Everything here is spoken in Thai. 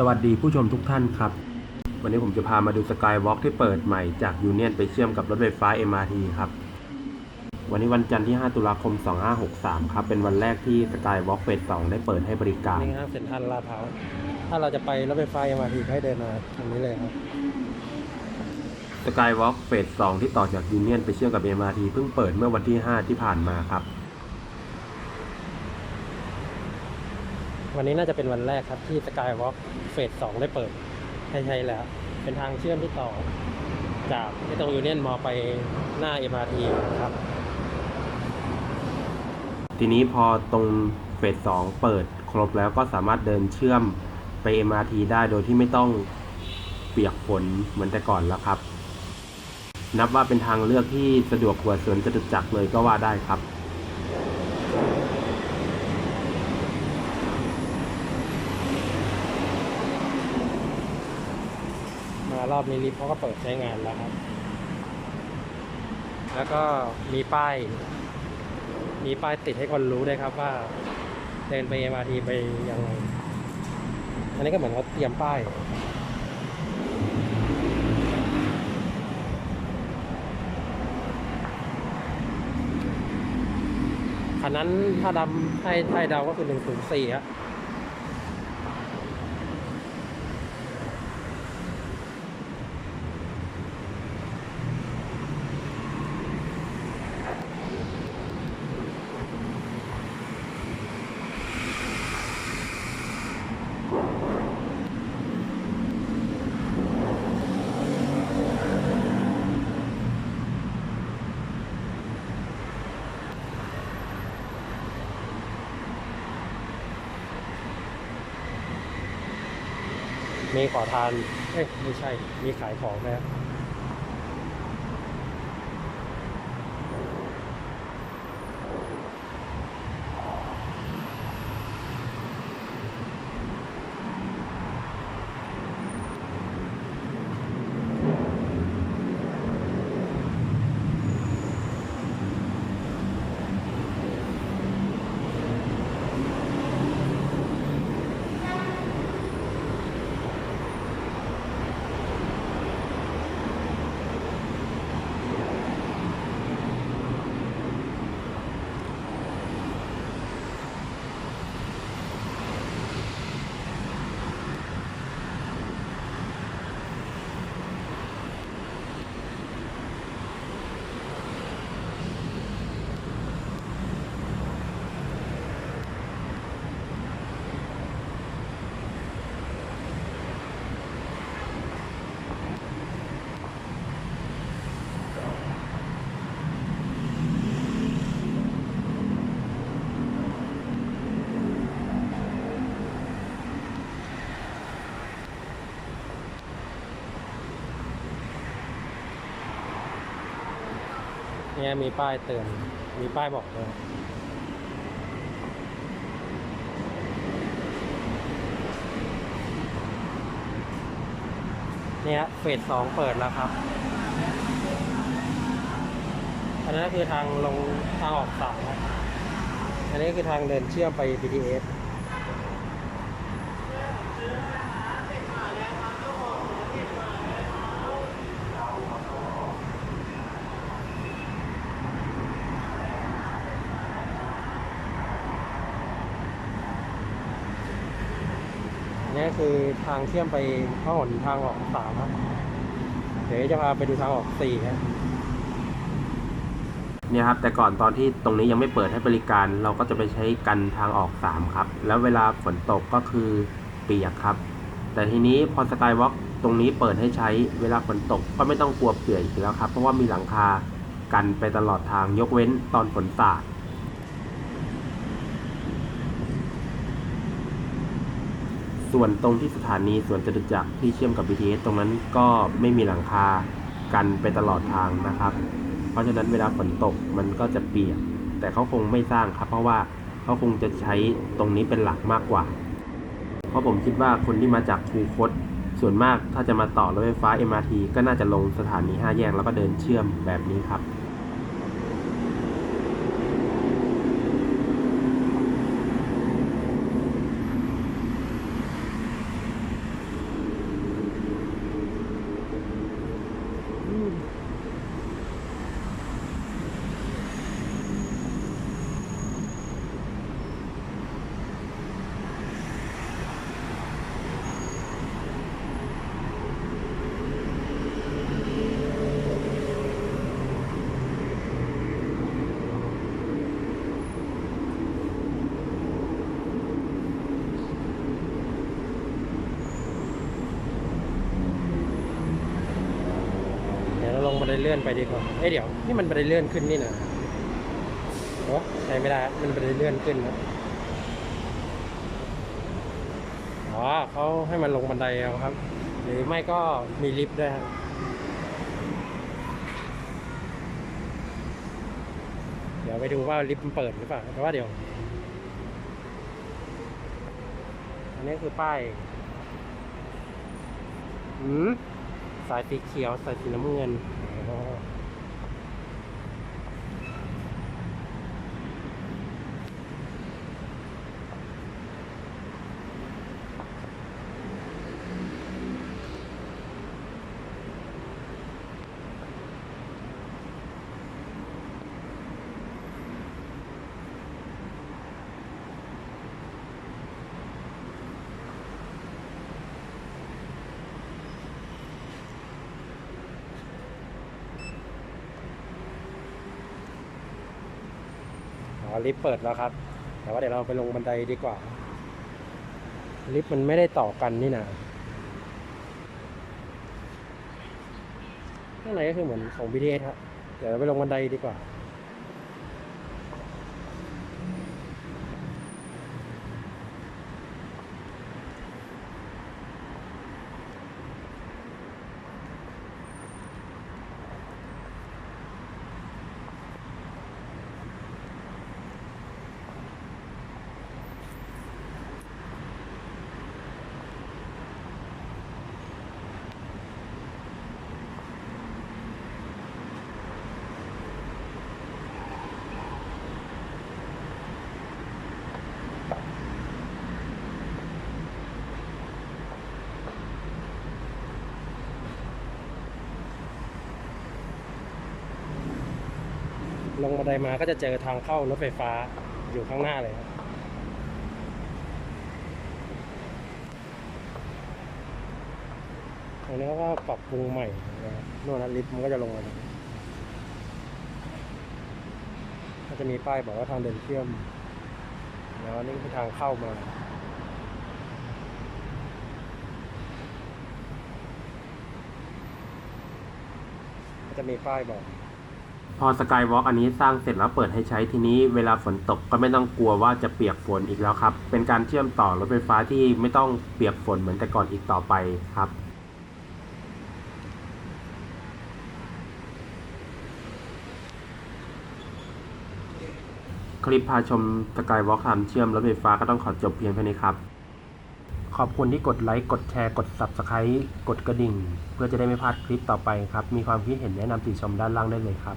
สวัสดีผู้ชมทุกท่านครับ วันนี้ผมจะพามาดูสกายวอล์กที่เปิดใหม่จากยูเนียนไปเชื่อมกับรถไฟฟ้า MRT ครับ วันนี้วันจันทร์ที่ 5 ตุลาคม 2563 ครับ เป็นวันแรกที่สกายวอล์กเฟส 2 ได้เปิดให้บริการ นี่ครับเซ็นทรัลลาดพร้าวถ้าเราจะไปรถไฟฟ้า MRT ให้เดินมาทางนี้เลยครับสกายวอล์กเฟส 2 ที่ต่อจากยูเนียนไปเชื่อมกับ MRT เพิ่งเปิดเมื่อวันที่ 5 ที่ผ่านมาครับ วันนี้น่าจะเป็นวันแรกครับที่สกายวอล์กเฟสสองได้เปิดให้ใช้แล้ว เป็นทางเชื่อมที่ต่อ จากที่ตรงยูเนียนมอไปหน้า MRT ครับ ทีนี้พอตรงเฟส2เปิดครบแล้วก็สามารถเดินเชื่อมไป MRT ได้โดยที่ไม่ต้องเปียกฝนเหมือนแต่ก่อนแล้วครับ นับว่าเป็นทางเลือกที่สะดวกกว่าสวนจตุจักรเลยก็ว่าได้ครับ รอบนี้ลิฟต์เขาก็เปิดใช้งานแล้วครับ แล้วก็มีป้าย มีป้ายติดให้คนรู้ด้วยครับว่าเดินไป MRT ไปยังไง อันนี้ก็เหมือนเขาเตรียมป้ายคันนั้นถ้าดำให้ให้เดาก็คือหนึ่งศูนย์สี่ฮะ มีขอทานเอ้ยไม่ใช่ มีขายของนะครับ เนี่ยมีป้ายเตือน มีป้ายบอกเลยเนี่ยเฟสสองเปิดแล้วครับ อันนั้นก็คือทางลงทางออกสามครับอันนี้ก็คือทางเดินเชื่อมไป BTS นนี้คือทางเชื่อมไปพหลทางออกสามครับเดี๋ยวจะพาไปดูทางออกสี่ครับเนี่ยครับแต่ก่อนตอนที่ตรงนี้ยังไม่เปิดให้บริการ เราก็จะไปใช้กันทางออก 3 ครับ แล้วเวลาฝนตกก็คือเปียกครับ แต่ทีนี้พอสกายวอล์กตรงนี้เปิดให้ใช้เวลาฝนตกก็ไม่ต้องกลัวเปียกอีกแล้วครับ เพราะว่ามีหลังคากันไปตลอดทางยกเว้นตอนฝนสาด ส่วนตรงที่สถานีสวนจตุจักรที่เชื่อมกับ BTS ตรงนั้นก็ไม่มีหลังคากันไปตลอดทางนะครับ เพราะฉะนั้นเวลาฝนตกมันก็จะเปียก แต่เขาคงไม่สร้างครับ เพราะว่าเขาคงจะใช้ตรงนี้เป็นหลักมากกว่า เพราะผมคิดว่าคนที่มาจากคูคตส่วนมากถ้าจะมาต่อรถไฟฟ้า MRT ก็น่าจะลงสถานี 5 แยกแล้วก็เดินเชื่อมแบบนี้ครับ บั นไดเลื่อนไปดีกว่าเอ้ยเดี๋ยวนี่มันบันไดเลื่อนขึ้นนี่นะโอ้ใช้ไม่ได้มันบันไดเลื่อนขึ้นนะอ๋อเขาให้มันลงบันไดเอาครับ หรือไม่ก็มีลิฟต์ด้วยครับเดี๋ยวไปดูว่าลิฟต์มันเปิดหรือเปล่าแต่ว่าเดี๋ยว อันนี้คือป้ายอืมสายสีเขียวสายสีน้ำเงิน อ๋ ลิฟต์เปิดแล้วครับ แต่ว่าเดี๋ยวเราไปลงบันไดดีกว่า ลิฟต์มันไม่ได้ต่อกันนี่นะข้างในก็คือเหมือนของ BTS ครับเดี๋ยวเราไปลงบันไดดีกว่า ลงบันไดมาก็จะเจอทางเข้ารถไฟฟ้าอยู่ข้างหน้าเลยครับตรงนี้ก็ปรับปรุงใหม่นะครับนู่นนะลิฟต์มันก็จะลงมาก็จะมีป้ายบอกว่าทางเดินเชื่อม แล้วนี่คือทางเข้ามาจะมีป้ายบอก พอสกายวอล์กอันนี้สร้างเสร็จแล้วเปิดให้ใช้ทีนี้เวลาฝนตกก็ไม่ต้องกลัวว่าจะเปียกฝนอีกแล้วครับ เป็นการเชื่อมต่อรถไฟฟ้าที่ไม่ต้องเปียกฝนเหมือนแต่ก่อนอีกต่อไปครับคลิปพาชมสกายวอล์กทำเชื่อมรถไฟฟ้าก็ต้องขอจบเพียงเท่านี้ครับ ขอบคุณที่กดไลค์ กดแชร์ กด Subscribe กดกระดิ่ง เพื่อจะได้ไม่พลาดคลิปต่อไปครับ มีความคิดเห็นแนะนำติชมด้านล่างได้เลยครับ